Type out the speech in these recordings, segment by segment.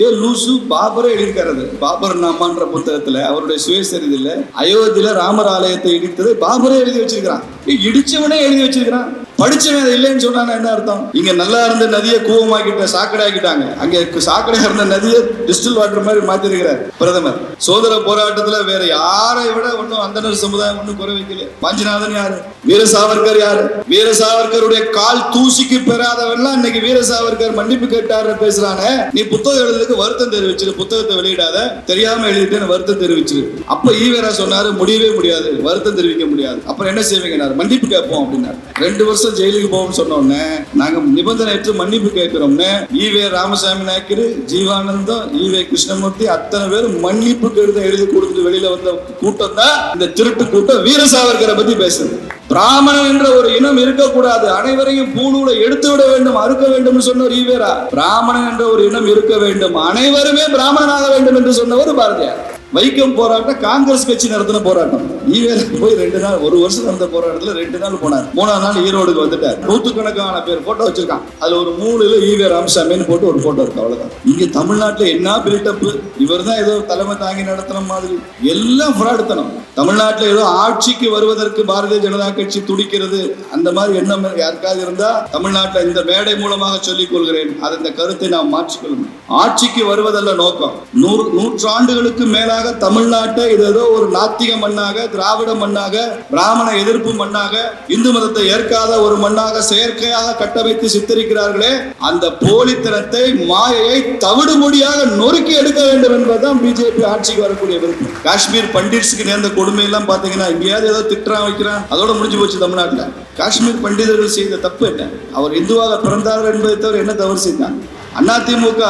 ஏ லூசு பாபரே எழுதியிருக்காரு. பாபர் நாமான்ற புத்தகத்துல அவருடைய சுயசரிதில அயோத்தியில ராமர் ஆலயத்தை இடித்ததை பாபரே எழுதி வச்சிருக்கிறான். இடிச்சவனே எழுதி வச்சிருக்கிறான். படிச்சவன் இல்லைன்னு சொன்னா என்ன அர்த்தம்? இங்க நல்லா இருந்த நதியை கூவமாக்கிட்ட சாக்கடை ஆக்கிட்டாங்க அங்க சாக்கடையா இருந்த நதியை டிஸ்டில் வாட்டர் மாதிரி மாத்திருக்கிறார் பிரதமர். சோதர போராட்டத்துல வேற யாரை விட ஒன்றும் அந்தனர் சமுதாயம் ஒன்றும் குறை வைக்கல. வாஞ்சிநாதன் யாரு? வீர சாவர்கர் யாரு? வீர சாவர்கருடைய கால் தூசிக்கு பெறாதவன்லாம் இன்னைக்கு வீர சாவர்கர் மன்னிப்பு கேட்டாரு பேசுறானே. நீ புத்தகம் எழுதுறதுக்கு வருத்தம் தெரிவிச்சிரு புத்தகத்தை வெளியிடாத. தெரியாம எழுதிட்டேன்னு வருத்தம் தெரிவிச்சிரு. அப்ப ஈவேரா சொன்னாரு முடியவே முடியாது வருத்தம் தெரிவிக்க முடியாது. அப்புறம் என்ன செய்வீங்க? மன்னிப்பு கேட்போம் அப்படின்னாரு. ரெண்டு வருஷம் ஜெயிலுக்கு போவோம்னு சொன்னோடனே நாங்க நிபந்தனையற்று மன்னிப்பு கேட்கிறோம்னு E V Ramasamy Naicker Jeevanandam E V Krishnamurthy அத்தனை பேர் மன்னிப்பு கடிதம் எழுதி கொடுத்து வெளியில வந்த கூட்டம் தான் இந்த திருட்டு கூட்டம் வீர சாவர்கரை பத்தி பேசுது பிராமணன் என்ற ஒரு இனம் இருக்கக்கூடாது. அனைவரையும் பூணூல எடுத்து விட வேண்டும் அறுக்க வேண்டும் சொன்னவர் ஈவேரா. பிராமணன் என்ற ஒரு இனம் இருக்க வேண்டும். அனைவருமே பிராமணனாக வேண்டும் என்று சொன்னவர் பாரதியார். வைக்கம் போராட்டம் காங்கிரஸ் கட்சி நடத்தின போராட்டம். ஈவேரா போய் ரெண்டு நாள் ஒரு வருஷம் நடந்த போராட்டத்துல ரெண்டு நாள் போனார். மூணாவது நாள் ஈரோடுக்கு வந்துட்டார். நூத்துக்கணக்கான பேர் போட்டோ வச்சிருக்கான். அதுல ஒரு மூணுல ஈவே ராமசாமின்னு போட்டு ஒரு போட்டோ இருக்கு அவ்வளவுதான். இங்க தமிழ்நாட்டுல என்ன பில்டப் இவர் தான் ஏதோ தலைமை தாங்கி நடத்தின மாதிரி. எல்லாம் ஃப்ராடுத்தனம் தமிழ்நாட்டுல ஏதோ ஆட்சிக்கு வருவதற்கு பாரதிய ஜனதா கட்சி துடிக்கிறது அந்த மாதிரி எண்ணம் யாருக்காவது இருந்தா தமிழ்நாட்டுல இந்த மேடை மூலமாக சொல்லிக் கொள்கிறேன் அதை இந்த கருத்தை நாம் மாற்றிக்கொள்ளணும். ஆட்சிக்கு வருவதல்ல நோக்கம். நூறு நூற்றாண்டுகளுக்கு மேலாக தமிழ்நாட்டை இது ஏதோ ஒரு நாத்திக மண்ணாக திராவிட மண்ணாக பிராமண எதிர்ப்பு மண்ணாக இந்து மதத்தை ஏற்காத ஒரு மண்ணாக செயற்கையாக கட்டமைத்து சித்தரிக்கிறார்களே அந்த போலித்தனத்தை மாயையை தவிடுமொழியாக நொறுக்கி எடுக்க வேண்டும் என்பதுதான் பிஜேபி ஆட்சிக்கு வரக்கூடிய விருப்பம். காஷ்மீர் பண்டிட்ஸுக்கு நேர்ந்த கொடுமை எல்லாம் பாத்தீங்கன்னா எங்கேயாவது ஏதோ திட்டுறான் வைக்கிறான் அதோட முடிஞ்சு போச்சு தமிழ்நாட்டில். காஷ்மீர் பண்டிதர்கள் செய்த தப்பு என்ன? அவர் இந்துவாக பிறந்தார்கள் என்பதை தவிர என்ன தவறு செய்தான் அண்ணா திமுக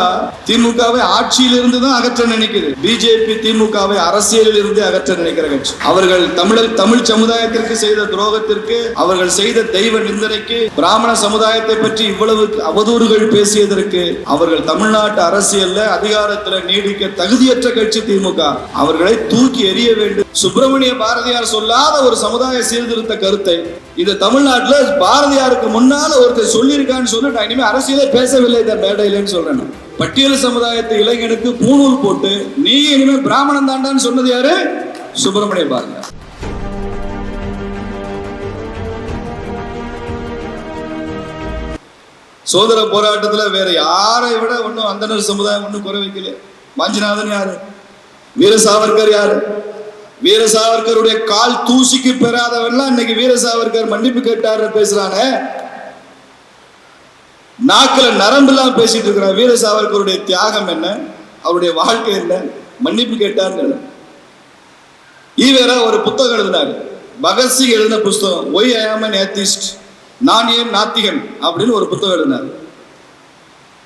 திமுகவை ஆட்சியிலிருந்து தான் அகற்ற நினைக்குது. பிஜேபி திமுகவை அரசியலில் இருந்து அகற்ற நினைக்கிற கட்சி. அவர்கள் தமிழர் தமிழ் சமுதாயத்திற்கு செய்த துரோகத்திற்கு அவர்கள் செய்த தெய்வ நிந்தனைக்கு பிராமண சமுதாயத்தை பற்றி இவ்வளவு அவதூறுகள் பேசியதற்கு அவர்கள் தமிழ்நாட்டு அரசியல்ல அதிகாரத்துல நீடிக்க தகுதியற்ற கட்சி திமுக. அவர்களை தூக்கி எறிய வேண்டும். சுப்பிரமணிய பாரதியார் சொல்லாத ஒரு சமுதாய சீர்திருத்த கருத்தை இது தமிழ்நாட்டில் பாரதியாருக்கு முன்னால ஒருத்தர் சொல்லியிருக்கான்னு சொல்லி நான் இனிமே அரசியலே பேசவில்லை இந்த மேடையிலன்னு சொல்றேன் பட்டியல் சமுதாயத்து இளைஞனுக்கு பூணூல் போட்டு நீ இனிமேல் பிராமணன் தாண்டான்னு சொன்னது யாரு? சுப்பிரமணிய பாரதியார் சோதர போராட்டத்துல வேற யாரை விட ஒன்றும் அந்தனர் சமுதாயம் ஒன்றும் குறை வைக்கல. மஞ்சுநாதன் யாரு? வீர சாவர்கர் யாரு? வீர சாவர்கருடைய கால் தூசிக்கு பெறாதவன்லாம் இன்னைக்கு வீர சாவர்கர் மன்னிப்பு கேட்டாரு பேசுறானே. நாக்கில் நரம்பு இல்லாம பேசிட்டு இருக்கிறான் வீர சாவர்கருடைய தியாகம் என்ன? அவருடைய வாழ்க்கை என்ன? மன்னிப்பு கேட்டார்னு ஈவேரா ஒரு புத்தகம் எழுதினார். பகத்சிங் எழுதின புஸ்தகம் ஒய் ஐ ஆம் ஏத்திஸ்ட் நான் ஏன் நாத்திகன்? அப்படின்னு ஒரு புத்தகம் எழுதினார்.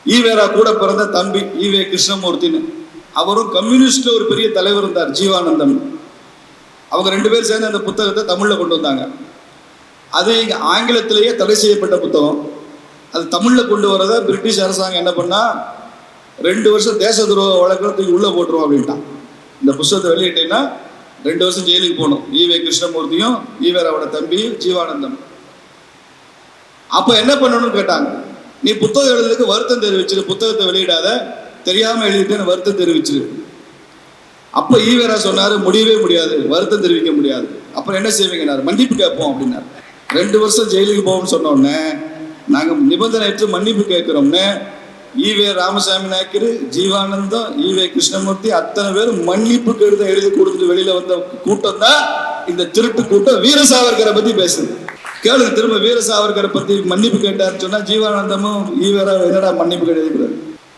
ஈவேரா கூட பிறந்த தம்பி ஈவே கிருஷ்ணமூர்த்தின்னு. அவரும் கம்யூனிஸ்ட்ல ஒரு பெரிய தலைவர் இருந்தார் ஜீவானந்தம் அவங்க ரெண்டு பேரும் சேர்ந்து அந்த புத்தகத்தை தமிழில் கொண்டு வந்தாங்க. அது இங்கே ஆங்கிலத்திலேயே தடை செய்யப்பட்ட புத்தகம். அது தமிழில் கொண்டு வரதை பிரிட்டிஷ் அரசாங்கம் என்ன பண்ணால் ரெண்டு வருஷம் தேச துரோக வழக்கத்துக்கு உள்ளே போட்டுருவோம் அப்படின்ட்டான். இந்த புத்தகத்தை வெளியிட்டேன்னா ரெண்டு வருஷம் ஜெயிலுக்கு போகணும். ஈவே கிருஷ்ணமூர்த்தியும் ஈவேராவோட தம்பியும் ஜீவானந்தம். அப்போ என்ன பண்ணணும்னு கேட்டாங்க. நீ புத்தகம் எழுதுறதுக்கு வருத்தம் தெரிவிச்சிரு புத்தகத்தை வெளியிடாத தெரியாமல் எழுதிட்டேன்னு வருத்தம் தெரிவிச்சிரு. அப்ப ஈவேரா சொன்னாரு முடியவே முடியாது வருத்தம் தெரிவிக்க முடியாது. அப்புறம் என்ன செய்வீங்கன்னாரு? மன்னிப்பு கேட்போம் அப்படின்னாரு. ரெண்டு வருஷம் ஜெயிலுக்கு போவோம்னு சொன்னோடனே நாங்க நிபந்தனையற்று மன்னிப்பு கேட்கிறோம்னு E V Ramasamy Naicker Jeevanandam E V Krishnamurthy அத்தனை பேர் மன்னிப்பு கடிதம் எழுதி கொடுத்துட்டு வெளியில வந்த கூட்டம் தான் இந்த திருட்டு கூட்டம். வீர சாவர்கரை பத்தி பேசுது. கேளுங்க திரும்ப வீர சாவர்கரை பத்தி மன்னிப்பு கேட்டாருன்னு சொன்னா ஜீவானந்தமும் ஈவேரா என்னடா மன்னிப்பு கிடையாது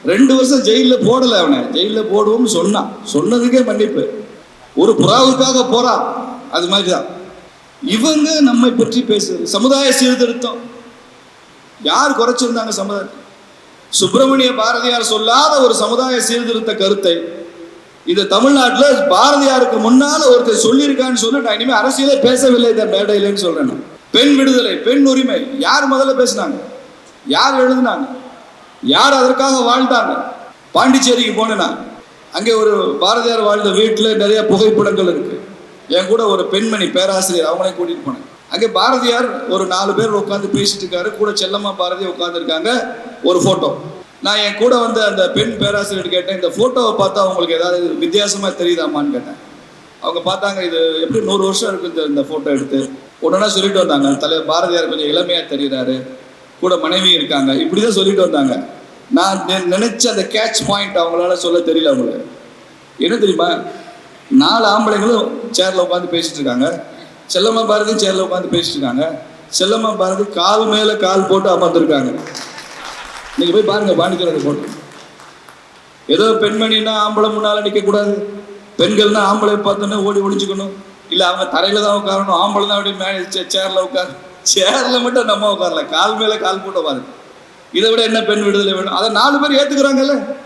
ரெண்டு வருஷம் ஜெயிலில் போடல அவனை. ஜெயிலில் போடுவோம்னு சொன்னான். சொன்னதுக்கே மன்னிப்பு. ஒரு புறாவுக்காக போறான் அது மாதிரி தான் இவங்க நம்மை பற்றி பேசுறது. சமுதாய சீர்திருத்தம். யார் குறைச்சிருந்தாங்க சமுதாயத்தை சுப்பிரமணிய பாரதியார் சொல்லாத ஒரு சமுதாய சீர்திருத்த கருத்தை இந்த தமிழ்நாட்டில் பாரதியாருக்கு முன்னால ஒருத்தர் சொல்லியிருக்கான்னு சொல்லி நான் இனிமேல் அரசியலே பேசவில்லை இந்த மேடையிலன்னு சொல்றேன் பெண் விடுதலை பெண் உரிமை யார் முதல்ல பேசினாங்க? யார் எழுதினாங்க? யார் அதற்காக வாழ்ந்தாங்க? பாண்டிச்சேரிக்கு போனேன்னா அங்கே ஒரு பாரதியார் வாழ்ந்த வீட்டில் நிறைய புகைப்படங்கள் இருக்கு. என் கூட ஒரு பெண்மணி பேராசிரியர் அவங்களையும் கூட்டிட்டு போனேன். அங்கே பாரதியார் ஒரு நாலு பேர் உட்காந்து பேசிட்டு இருக்காரு. கூட செல்லம்மா பாரதி உட்காந்துருக்காங்க ஒரு போட்டோ நான் என் கூட வந்து அந்த பெண் பேராசிரியர் கேட்டேன் இந்த போட்டோவை பார்த்தா உங்களுக்கு ஏதாவது வித்தியாசமா தெரியுதாமான்னு கேட்டேன். அவங்க பார்த்தாங்க இது எப்படி நூறு வருஷம் இருக்கு இந்த இந்த போட்டோ எடுத்து? உடனே சொல்லிட்டு வந்தாங்க தலைவர் பாரதியார் கொஞ்சம் இளமையா தெரியுறாரு. கூட மனைவி இருக்காங்க. இப்படிதான் சொல்லிட்டு வந்தாங்க. நான் நினைச்ச அந்த கேட்ச் பாயிண்ட் அவங்களால சொல்ல தெரியல அவங்களுக்கு என்ன தெரியுமா? நாலு ஆம்பளைங்களும் சேர்ல உட்காந்து பேசிட்டு இருக்காங்க. செல்லம்மா பாரதி சேர்ல உட்காந்து பேசிட்டு இருக்காங்க. செல்லம்மா பாரதி கால் மேல கால் போட்டு அமர்ந்திருக்காங்க. நீங்க போய் பாருங்க பாண்டிச்சேரி போட்டு. ஏதோ பெண்மணின்னா ஆம்பளை முன்னால நிக்க கூடாது. பெண்கள்னா ஆம்பளை பார்த்தோன்னே ஓடி ஒழிச்சுக்கணும் இல்ல அவங்க தரையில தான் உட்காரணும். ஆம்பளை தான் அப்படி மேலே சேர்ல உட்காரு. சேர்ல மட்டும் நம்ம உட்காரல. கால் மேல கால் போட்டு பாரு இதை விட என்ன பெண் விடுதலை வேணும்? அதை நாலு பேர் ஏத்துக்கிறாங்கல்ல.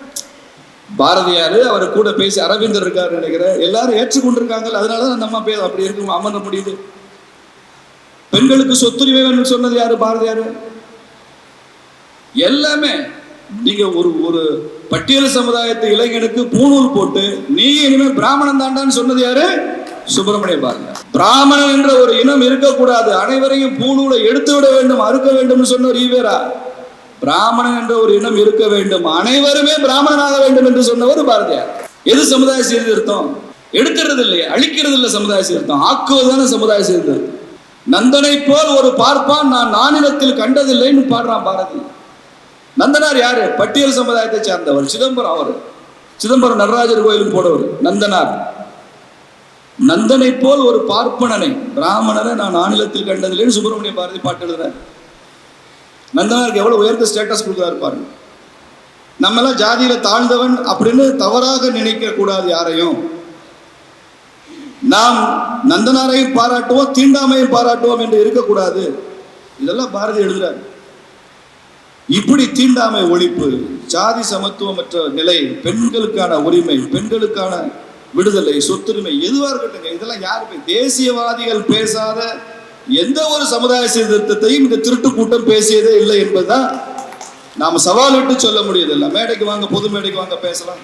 பாரதியார் அவர் கூட பேசி அரவிந்தர் இருக்காரு நினைக்கிறேன். எல்லாரும் ஏற்றுக்கொண்டிருக்காங்கல்ல. அதனால தான் நம்ம பேர் அப்படி இருக்கும் அமர முடியுது. பெண்களுக்கு சொத்துரிமை வேணும்னு சொன்னது யாரு? பாரதியார். எல்லாமே நீங்க ஒரு ஒரு பட்டியல் சமுதாயத்து இளைஞனுக்கு பூணூல் போட்டு நீ இனிமே பிராமணன் தாண்டான்னு சொன்னது யாரு? சுப்பிரமணிய பாரதியார் பிராமணன் என்ற ஒரு இனம் இருக்கக்கூடாது. அனைவரையும் பூணூலை எடுத்து விட வேண்டும் அறுக்க வேண்டும் சொன்னவர் ஈவேரா. பிராமணன் என்ற ஒரு இனம் இருக்க வேண்டும். அனைவருமே பிராமணனாக வேண்டும் என்று சொன்னவர் பாரதியார். எது சமுதாய சீர்திருத்தம்? எடுக்கிறது இல்லையே அழிக்கிறது இல்லை சமுதாய சீர்திருத்தம். ஆக்குவதுதானே சமுதாய சீர்திருத்தம். நந்தனை போல் ஒரு பார்ப்பான் நான் நானிலத்தில் கண்டதில்லைன்னு பாடுறான் பாரதி. நந்தனார் யாரு? பட்டியல் சமுதாயத்தை சார்ந்தவர். சிதம்பரம் அவர். சிதம்பரம் நடராஜர் கோயிலுக்கு போனவர். நந்தனார். நந்தனை போல் ஒரு பார்ப்பனனை பிராமணனை நான் ஆநிலத்தில் கண்டதில்லைன்னு சுப்பிரமணிய பாரதி பாட்டு எழுதுறார். நந்தனாருக்கு எவ்வளவு உயர்ந்த ஸ்டேட்டஸ் கொடுக்குறாரு பாருங்க. நம்ம எல்லாம் ஜாதியில தாழ்ந்தவன் அப்படின்னு தவறாக நினைக்க கூடாது யாரையும். நாம் நந்தனாரையும் பாராட்டுவோம் தீண்டாமையும் பாராட்டுவோம் என்று இருக்கக்கூடாது. இதெல்லாம் பாரதி எழுதுறார். இப்படி தீண்டாமை ஒழிப்பு ஜாதி சமத்துவமற்ற நிலை பெண்களுக்கான உரிமை பெண்களுக்கான விடுதலை சொத்துரிமை எதுவாக இருக்கட்டுங்க இதெல்லாம் யாருமே தேசியவாதிகள் பேசாத எந்த ஒரு சமுதாய சீர்திருத்தத்தையும் இந்த திருட்டு கூட்டம் பேசியதே இல்லை என்பதுதான் நாம சவால் விட்டு சொல்ல முடியதில்லை மேடைக்கு வாங்க பொது மேடைக்கு வாங்க பேசலாம்.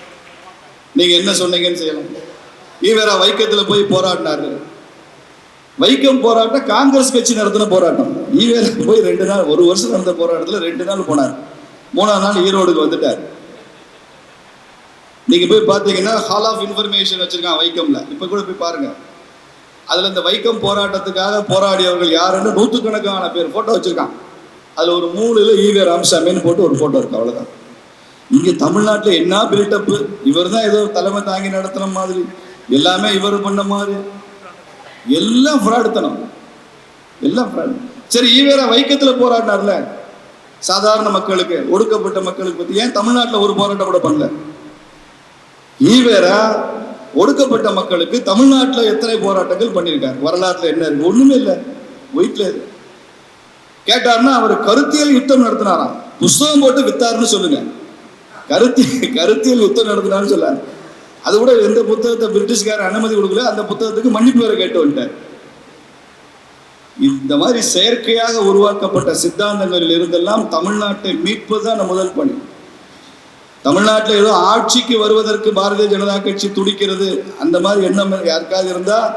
நீங்க என்ன சொன்னீங்கன்னு செய்யலாம். ஈவேரா வைக்கத்துல போய் போராடினாரு வைக்கம் போராட்டம் காங்கிரஸ் கட்சி நடத்தின போராட்டம். ஈவேரா போய் ரெண்டு நாள் ஒரு வருஷம் நடந்த போராட்டத்துல ரெண்டு நாள் போனார். மூணாவது நாள் ஈரோடுக்கு வந்துட்டார். நீங்க போய் பார்த்தீங்கன்னா ஹால் ஆஃப் இன்ஃபர்மேஷன் வச்சிருக்கான் வைக்கம்ல. இப்ப கூட போய் பாருங்க. அதுல இந்த வைக்கம் போராட்டத்துக்காக போராடியவர்கள் யாருன்னு நூற்றுக்கணக்கான பேர் போட்டோ வச்சிருக்கான். அதுல ஒரு மூணுல ஈவே ராமசாமின்னு போட்டு ஒரு போட்டோ இருக்கு அவ்வளவுதான். இங்க தமிழ்நாட்டுல என்ன பில்டப் இவர் தான் ஏதோ தலைமை தாங்கி நடத்தின மாதிரி. எல்லாமே இவர் பண்ண மாதிரி. எல்லாம் ஃப்ராடுத்தனம் எல்லாம் ஃப்ராடு சரி ஈவேரா வைக்கத்துல போராடினார்ல. சாதாரண மக்களுக்கு ஒடுக்கப்பட்ட மக்களுக்கு பத்தி. ஏன் தமிழ்நாட்டுல ஒரு போராட்டம் கூட பண்ணல? ஈவேரா ஒடுக்கப்பட்ட மக்களுக்கு தமிழ்நாட்டில் எத்தனை போராட்டங்கள் பண்ணியிருக்காரு? வரலாற்றில் என்ன இருக்கு? ஒண்ணுமே இல்லை. வீட்டில் இருக்கு அவர் கருத்தியல் யுத்தம் நடத்தினாராம். புஸ்தகம் போட்டு வித்தாருன்னு சொல்லுங்க. கருத்தி கருத்தியல் யுத்தம் நடத்தினான்னு சொல்ல அது கூட எந்த புத்தகத்தை பிரிட்டிஷ்காரர் அனுமதி கொடுக்கல அந்த புத்தகத்துக்கு மன்னிப்பு வேற கேட்டு வந்துட்டார். இந்த மாதிரி செயற்கையாக உருவாக்கப்பட்ட சித்தாந்தங்களில் இருந்தெல்லாம் தமிழ்நாட்டை மீட்பதுதான் நம்ம முதல் பணி. தமிழ்நாட்டில் ஏதோ ஆட்சிக்கு வருவதற்கு பாரதிய ஜனதா கட்சி துடிக்கிறது. அந்த மாதிரி எண்ணம் யாருக்காவது இருந்தால்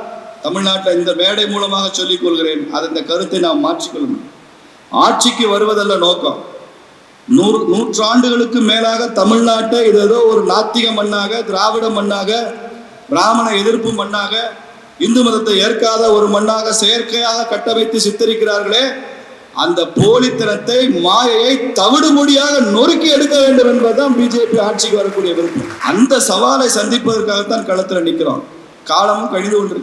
தமிழ்நாட்டில் இந்த மேடை மூலமாக சொல்லிக் கொள்கிறேன். அது இந்த கருத்தை நாம் மாற்றிக்கொள்ளணும் ஆட்சிக்கு வருவதல்ல நோக்கம். நூறு நூற்றாண்டுகளுக்கு மேலாக தமிழ்நாட்டை இது ஏதோ ஒரு நாத்திக மண்ணாக திராவிட மண்ணாக பிராமண எதிர்ப்பு மண்ணாக இந்து மதத்தை ஏற்காத ஒரு மண்ணாக செயற்கையாக கட்டமைத்து சித்தரிக்கிறார்களே. அந்த போலித்தனத்தை மாயையை தவிடுமொழியாக நொறுக்கி எடுக்க வேண்டும் என்பதுதான் பிஜேபி ஆட்சிக்கு வரக்கூடிய விருப்பம். அந்த சவாலை சந்திப்பதற்காகத்தான் களத்துல நிற்கிறோம் காலமும் கழிந்து ஒன்று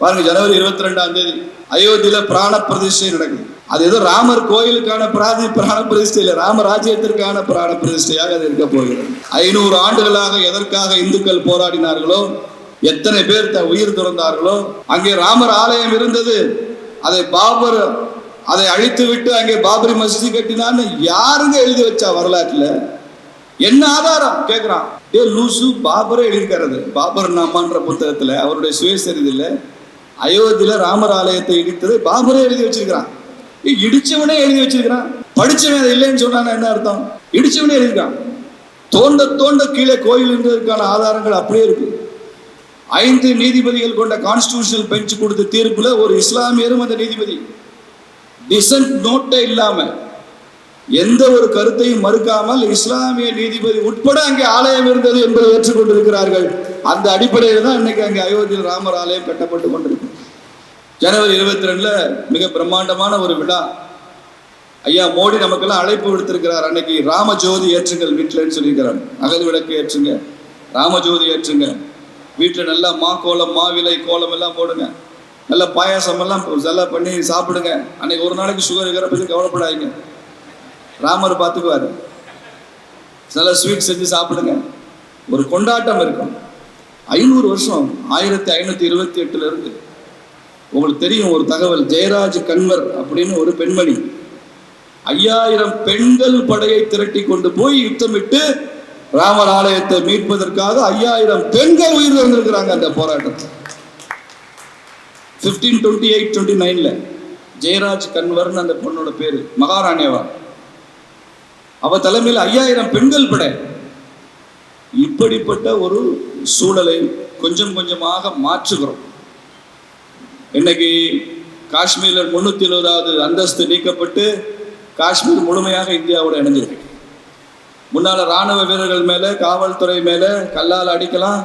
பாருங்க ஜனவரி இருபத்தி ரெண்டாம் தேதி அயோத்தியில பிராண பிரதிஷ்டை நடக்குது. அது ஏதோ ராமர் கோயிலுக்கான பிராதி பிராண பிரதிஷ்டை இல்லை ராமராஜ்யத்திற்கான பிராண பிரதிஷ்டையாக அது இருக்க போகிறது. ஐநூறு ஆண்டுகளாக எதற்காக இந்துக்கள் போராடினார்களோ எத்தனை பேர் த உயிர் துறந்தார்களோ அங்கே ராமர் ஆலயம் இருந்தது. அதை பாபர் அதை அழித்து விட்டு அங்கே பாபரி மசூதி கட்டினான்னு யாருங்க எழுதி வச்சா வரலாற்றுல? என்ன ஆதாரம்? கேட்குறான் ஏ லூசு பாபரே எழுதியிருக்கிறது. பாபர் நாமான்ற புத்தகத்துல அவருடைய சுயசரிதில் அயோத்தியில ராமர் ஆலயத்தை இடித்தது பாபரே எழுதி வச்சிருக்கிறான். இடிச்சவனே எழுதி வச்சிருக்கிறான். படிச்சவன் அதை இல்லைன்னு சொன்னானா என்ன அர்த்தம்? இடிச்சவனே எழுதியிருக்கான். தோண்ட தோண்ட கீழே கோயில் இருந்ததற்கான ஆதாரங்கள் அப்படியே இருக்கு. ஐந்து நீதிபதிகள் கொண்ட கான்ஸ்டியூஷனல் பெஞ்ச் கொடுத்த தீர்ப்புல ஒரு இஸ்லாமியரும் அந்த நீதிபதி. டிசன்ட் நோட்டே இல்லாம எந்த ஒரு கருத்தையும் மறுக்காமல் இஸ்லாமிய நீதிபதி உட்பட அங்கே ஆலயம் இருந்தது என்பதை ஏற்றுக்கொண்டிருக்கிறார்கள். அந்த அடிப்படையில் தான் இன்னைக்கு அங்கே அயோத்தியில் ராமர் ஆலயம் கட்டப்பட்டு கொண்டிருக்கு ஜனவரி இருபத்தி ரெண்டுல மிக பிரம்மாண்டமான ஒரு விழா. ஐயா மோடி நமக்கெல்லாம் அழைப்பு விடுத்திருக்கிறார். அன்னைக்கு ராமஜோதி ஏற்றுங்கள் வீட்டிலன்னு சொல்லியிருக்கிறார். அகல் விளக்கு ஏற்றுங்க. ராமஜோதி ஏற்றுங்க. வீட்டில் நல்லா மா கோலம் மாவிலை கோலம் எல்லாம் போடுங்க. நல்ல பாயாசம் எல்லாம் நல்லா பண்ணி சாப்பிடுங்க. அன்னைக்கு ஒரு நாளைக்கு சுகர் இருக்கிற பற்றி கவலைப்படாதீங்க. ராமர் பார்த்துக்குவாரு. நல்ல ஸ்வீட் செஞ்சு சாப்பிடுங்க. ஒரு கொண்டாட்டம் இருக்கும். ஐநூறு வருஷம் ஆயிரத்தி ஐநூத்தி இருபத்தி எட்டுல இருந்து உங்களுக்கு தெரியும் ஒரு தகவல் ஜெயராஜ் கன்வர் அப்படின்னு ஒரு பெண்மணி. ஐயாயிரம் பெண்கள் படையை திரட்டி கொண்டு போய் யுத்தமிட்டு ராமர் ஆலயத்தை மீட்பதற்காக ஐயாயிரம் பெண்கள் உயிர் வந்திருக்கிறாங்க அந்த போராட்டத்தில். ஃபிஃப்டீன் டுவெண்ட்டி எயிட் டுவெண்ட்டி நைன்ல ஜெயராஜ் கன்வர்னு அந்த பொண்ணோட பேர் மகாராணியவா? அவ தலைமையில் ஐயாயிரம் பெண்கள் படை. இப்படிப்பட்ட ஒரு சூழலை கொஞ்சம் கொஞ்சமாக மாற்றுகிறோம். இன்னைக்கு காஷ்மீரில் முன்னூத்தி எழுபதாவது அந்தஸ்து நீக்கப்பட்டு காஷ்மீர் முழுமையாக இந்தியாவோட இணைஞ்சிருக்கு. முன்னால ராணுவ வீரர்கள் மேல காவல்துறை மேல கல்லால் அடிக்கலாம்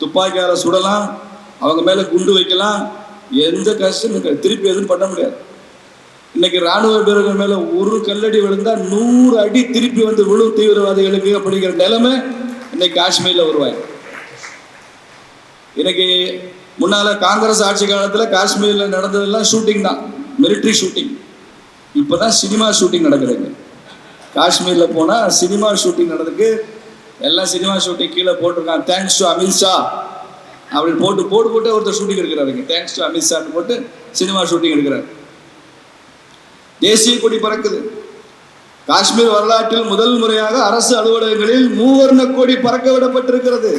துப்பாக்கியால சுடலாம் அவங்க மேல குண்டு வைக்கலாம் எந்த கஷ்டமும் இருக்காது. திருப்பி எதுவும் பண்ண முடியாது. இன்னைக்கு ராணுவ வீரர்கள் மேல ஒரு கல்லடி விழுந்தா நூறு அடி திருப்பி வந்து விழு தீவிரவாதிகளுக்கு அப்படிங்கிற நிலைமை இன்னைக்கு காஷ்மீர்ல வருவாய் இன்னைக்கு முன்னால காங்கிரஸ் ஆட்சி காலத்துல காஷ்மீர்ல நடந்ததெல்லாம் ஷூட்டிங் தான். மிலிட்ரி ஷூட்டிங் இப்பதான் சினிமா ஷூட்டிங் நடக்குதுங்க. காஷ்மீர்ல போனா சினிமா ஷூட்டிங் நடந்துக்கு எல்லாம் சினிமா ஷூட்டிங் கீழே போட்டிருக்கான் தேங்க்ஸ் டு அமித்ஷா அப்படி போட்டு போட்டு போட்டு ஒருத்தர் ஷூட்டிங் எடுக்கிறாருங்க. தேங்க்ஸ் டு அமித்ஷான்னு போட்டு சினிமா ஷூட்டிங் எடுக்கிறார். தேசிய கொடி பறக்குது. காஷ்மீர் வரலாற்றில் முதல் முறையாக அரசு அலுவலகங்களில் மூவர்ண கொடி பறக்க விடப்பட்டிருக்கிறது.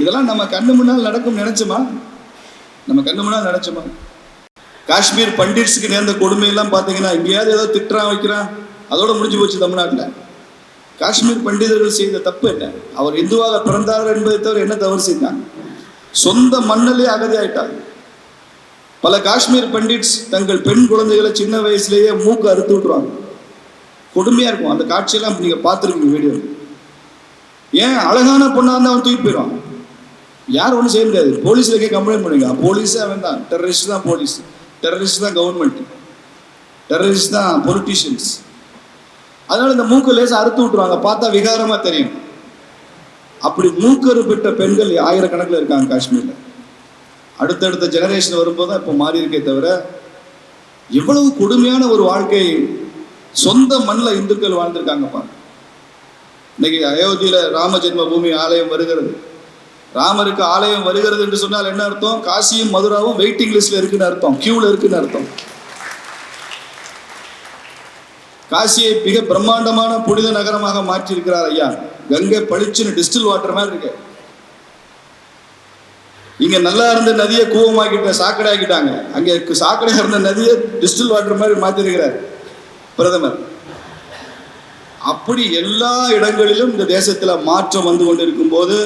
இதெல்லாம் நம்ம கண்ணு முன்னால் நடக்கும் நினைச்சுமா? நம்ம கண்ணு முன்னால் நினைச்சுமா காஷ்மீர் பண்டிட்ஸுக்கு நேர்ந்த கொடுமையெல்லாம் பார்த்தீங்கன்னா எங்கேயாவது ஏதோ திட்டுறான் வைக்கிறான். அதோட முடிஞ்சு போச்சு தமிழ்நாட்டில். காஷ்மீர் பண்டிதர்கள் செய்த தப்பு என்ன? அவர் இந்துவாக பிறந்தார் என்பதை தவிர என்ன தவறு செய்தாங்க சொந்த மண்ணிலே அகதி ஆயிட்டாங்க பல காஷ்மீர் பண்டிட்ஸ் தங்கள் பெண் குழந்தைகளை சின்ன வயசுலேயே மூக்கு அறுத்து விட்டுருவாங்க. கொடுமையா இருக்கும். அந்த காட்சியெல்லாம் நீங்க பார்த்துருக்கீங்க வீடியோ. ஏன்? அழகான பொண்ணா இருந்தா அவன் தூக்கி போயிடுவான். யாரும் ஒன்றும் செய்ய முடியாது. போலீஸ்ல கே கம்ப்ளைண்ட் பண்ணுங்க. போலீஸே அவன் தான். டெரரிஸ்ட் தான் போலீஸ். டெரரிஸ்ட் தான் கவர்மெண்ட் டெரரிஸ்ட் தான் பொலிட்டீஷியன்ஸ் அதனால இந்த மூக்கு லேசா அறுத்து விட்டுருவாங்க. பார்த்தா விகாரமா தெரியும். அப்படி மூக்கரு பெற்ற பெண்கள் ஆயிரக்கணக்கில் இருக்காங்க காஷ்மீர்ல. அடுத்தடுத்த ஜெனரேஷன் வரும்போது தான் இப்போ மாறி இருக்கே தவிர எவ்வளவு கொடுமையான ஒரு வாழ்க்கை சொந்த மண்ணில் இந்துக்கள் வாழ்ந்திருக்காங்க பாருங்க. இன்னைக்கு அயோத்தியில ராம ஜென்ம பூமி ஆலயம் வருகிறது. ராமருக்கு ஆலயம் வருகிறது என்று சொன்னால் என்ன அர்த்தம்? காசியும் மதுராவும் வெயிட்டிங் லிஸ்ட்ல இருக்குன்னு அர்த்தம். கியூல இருக்குன்னு அர்த்தம். காசியை மிக பிரம்மாண்டமான புனித நகரமாக மாற்றியிருக்கிறார் ஐயா. கங்கை பளிச்சுன்னு டிஸ்டில் வாட்டர் மாதிரி இருக்கு. இங்க நல்லா இருந்த நதியை கூவமாக்கிட்ட சாக்கடை ஆக்கிட்டாங்க. அங்க சாக்கடை இருந்த நதியை டிஸ்டில் வாட்டர் மாதிரி மாற்றிருக்கிறார் பிரதமர். அப்படி எல்லா இடங்களிலும் இந்த தேசத்தில் மாற்றம் வந்து கொண்டிருக்கும் போது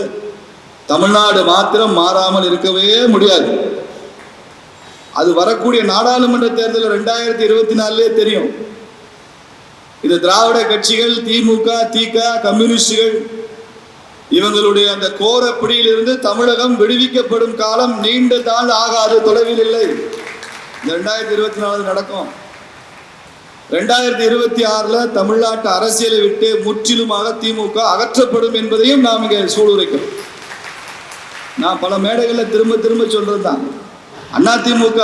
தமிழ்நாடு மாத்திரம் மாறாமல் இருக்கவே முடியாது. அது வரக்கூடிய நாடாளுமன்ற தேர்தல் ரெண்டாயிரத்தி இருபத்தி நாலுலே தெரியும். இது திராவிட கட்சிகள் திமுக திக கம்யூனிஸ்டுகள் இவங்களுடைய அந்த கோர பிடியிலிருந்து தமிழகம் விடுவிக்கப்படும் காலம் நீண்ட தாள் ஆகாது தொலைவில் இல்லை. ரெண்டாயிரத்தி இருபத்தி நாலு நடக்கும். ரெண்டாயிரத்தி இருபத்தி ஆறுல தமிழ்நாட்டு அரசியலை விட்டு முற்றிலுமாக திமுக அகற்றப்படும் என்பதையும் நாம் இங்கே சூளுரைக்கிறோம். நான் பல மேடைகளில் திரும்ப திரும்ப சொல்றது தான் அண்ணா திமுக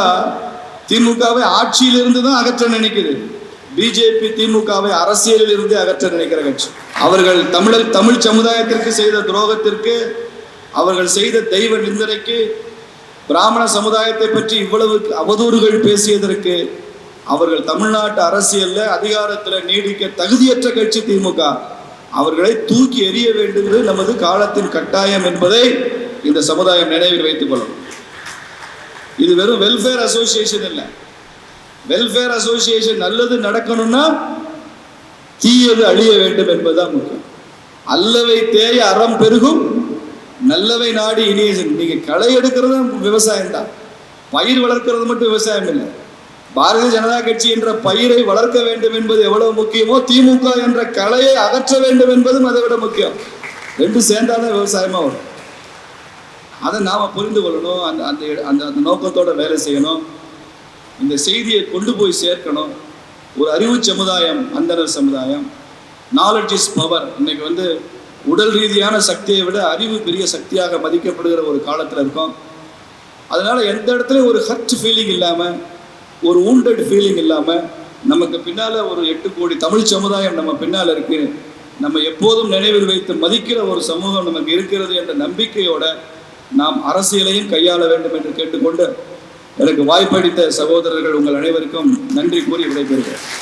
திமுகவை ஆட்சியிலிருந்து தான் அகற்ற நினைக்குது. பிஜேபி திமுகவை அரசியலில் இருந்து அகற்ற நினைக்கிற கட்சி. அவர்கள் தமிழர் தமிழ் சமுதாயத்திற்கு செய்த துரோகத்திற்கு அவர்கள் செய்த தெய்வ நிந்தனைக்கு பிராமண சமுதாயத்தை பற்றி இவ்வளவு அவதூறுகள் பேசியதற்கு அவர்கள் தமிழ்நாட்டு அரசியல்ல அதிகாரத்துல நீடிக்க தகுதியற்ற கட்சி திமுக. அவர்களை தூக்கி எறிய வேண்டுவது நமது காலத்தின் கட்டாயம் என்பதை இந்த சமுதாயம் நினைவில் வைத்துக் கொள்ளும் இது வெறும் வெல்ஃபேர் அசோசியேஷன் இல்லை. வெல்ஃபேர் அசோசியேஷன் நல்லது நடக்கணும்னா தீயது அழிய வேண்டும் என்பதுதான் முக்கியம். அல்லவை தேய அறம் பெருகும் நல்லவை நாடி இனிய நீங்க களை எடுக்கிறது விவசாயம் தான். பயிர் வளர்க்கிறது மட்டும் விவசாயம் இல்லை. பாரதிய ஜனதா கட்சி என்ற பயிரை வளர்க்க வேண்டும் என்பது எவ்வளவு முக்கியமோ திமுக என்ற கலையை அகற்ற வேண்டும் என்பதும் அதை விட முக்கியம். ரெண்டும் சேர்ந்தாதான் விவசாயமா வரும். அதை நாம புரிந்து கொள்ளணும். அந்த அந்த அந்த அந்த நோக்கத்தோட வேலை செய்யணும். இந்த செய்தியை கொண்டு போய் சேர்க்கணும். ஒரு அறிவு சமுதாயம் அந்தனர் சமுதாயம் நாலெட்ஜ் இஸ் பவர் இன்னைக்கு வந்து உடல் ரீதியான சக்தியை விட அறிவு பெரிய சக்தியாக மதிக்கப்படுகிற ஒரு காலத்தில் இருக்கோம். அதனால எந்த இடத்துலையும் ஒரு ஹர்ட் ஃபீலிங் இல்லாமல் ஒரு ஊண்டட் ஃபீலிங் இல்லாமல் நமக்கு பின்னால் ஒரு எட்டு கோடி தமிழ் சமுதாயம் நம்ம பின்னால் இருக்கு. நம்ம எப்போதும் நினைவில் வைத்து மதிக்கிற ஒரு சமூகம் நமக்கு இருக்கிறது என்ற நம்பிக்கையோட நாம் அரசியலையும் கையாள வேண்டும் என்று கேட்டுக்கொண்டு எனக்கு வாய்ப்பளித்த சகோதரர்கள் உங்கள் அனைவருக்கும் நன்றி கூறி விடைபெறுகிறேன்.